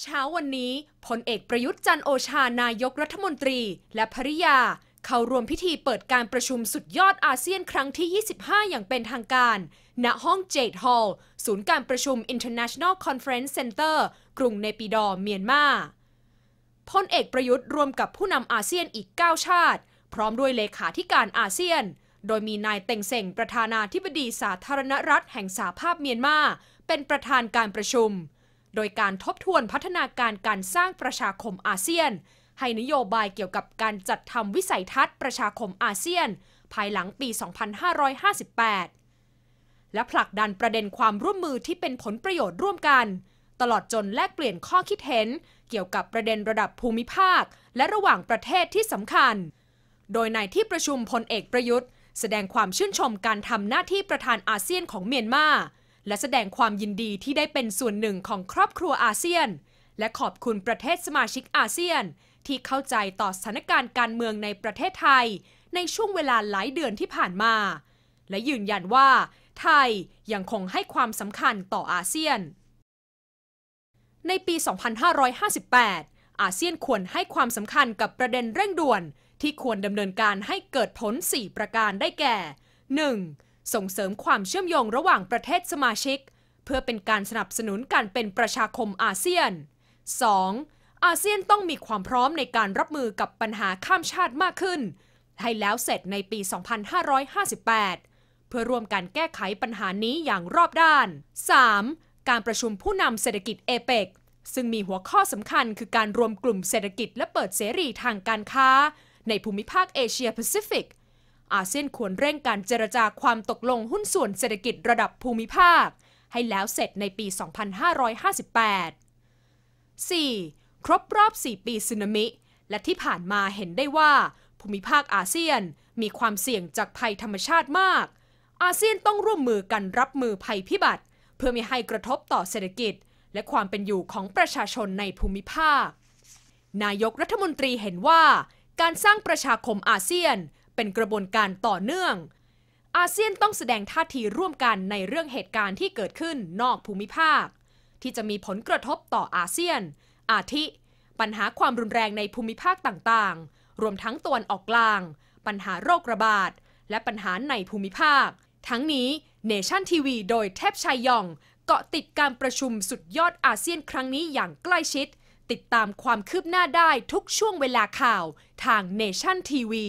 เช้าวันนี้พลเอกประยุทธ์จันโอชานายกรัฐมนตรี และภริยา เข้าร่วมพิธีเปิดการประชุมสุดยอดอาเซียนครั้งที่ 25 อย่างเป็นทางการ ณห้องเจดฮอลล์ศูนย์การประชุม International Conference Center กรุงเนปิดอเมียนมาพลเอกประยุทธ์รวมกับผู้นำอาเซียนอีก 9 ชาติ พร้อมด้วยเลขาธิการอาเซียน โดยมีนายเต็งเซ็งประธานาธิบดีสาธารณรัฐแห่งสาภาพเมียนมา เป็นประธานการประชุม โดยการทบทวนพัฒนาการการสร้างประชาคมอาเซียน ให้นโยบายเกี่ยวกับการจัดทำวิสัยทัศน์ประชาคมอาเซียน ภายหลังปี 2558 และผลักดันประเด็นความร่วมมือที่เป็นผลประโยชน์ร่วมกัน ตลอดจนแลกเปลี่ยนข้อคิดเห็น เกี่ยวกับประเด็นระดับภูมิภาค และระหว่างประเทศที่สำคัญ โดยในที่ประชุมพลเอกประยุทธ์ แสดงความชื่นชมการทำหน้าที่ประธานอาเซียนของเมียนมา และแสดงความยินดีที่ได้เป็นส่วนหนึ่งของครอบครัวอาเซียน และขอบคุณประเทศสมาชิกอาเซียน ที่เข้าใจต่อสถานการณ์การเมืองในประเทศไทย ในช่วงเวลาหลายเดือนที่ผ่านมา และยืนยันว่า ไทยยังคงให้ความสำคัญต่ออาเซียน ในปี 2558 อาเซียนควรให้ความสำคัญกับประเด็นเร่งด่วน ที่ควรดำเนินการให้เกิดผล 4 ประการได้แก่ 1. ส่งเสริมความเชื่อมโยงระหว่างประเทศสมาชิก เพื่อเป็นการสนับสนุนการเป็นประชาคมอาเซียน 2. อาเซียนต้องมีความพร้อมในการรับมือกับปัญหาข้ามชาติมากขึ้น ให้แล้วเสร็จในปี 2558 เพื่อร่วมกันแก้ไขปัญหานี้อย่างรอบด้าน 3. การประชุมผู้นำเศรษฐกิจเอเปกซึ่งมีหัวข้อสำคัญคือการรวมกลุ่มเศรษฐกิจและเปิดเสรีทางการค้า ในภูมิภาคเอเชียแปซิฟิก อาเซียนควรเร่งการเจรจาความตกลงหุ้นส่วนเศรษฐกิจระดับภูมิภาค ให้แล้วเสร็จในปี 2558 4. ครบรอบ 4 ปีสึนามิ และที่ผ่านมาเห็นได้ว่า ภูมิภาคอาเซียนมีความเสี่ยงจากภัยธรรมชาติมาก อาเซียนต้องร่วมมือกันรับมือภัยพิบัติ เพื่อไม่ให้กระทบต่อเศรษฐกิจ และความเป็นอยู่ของประชาชนในภูมิภาค นายกรัฐมนตรีเห็นว่า การสร้างประชาคมอาเซียน เป็นกระบวนการต่อเนื่อง อาเซียนต้องแสดงท่าทีร่วมกันในเรื่องเหตุการณ์ที่เกิดขึ้นนอกภูมิภาค ที่จะมีผลกระทบต่ออาเซียน อาทิ ปัญหาความรุนแรงในภูมิภาคต่างๆ รวมทั้งตะวันออกกลาง ปัญหาโรคระบาด และปัญหาในภูมิภาค ทั้งนี้เนชั่นทีวีโดยเทพชัยยองเกาะติดการประชุมสุดยอดอาเซียนครั้งนี้อย่างใกล้ชิด ติดตามความคืบหน้าได้ทุกช่วงเวลาข่าวทางเนชั่นทีวี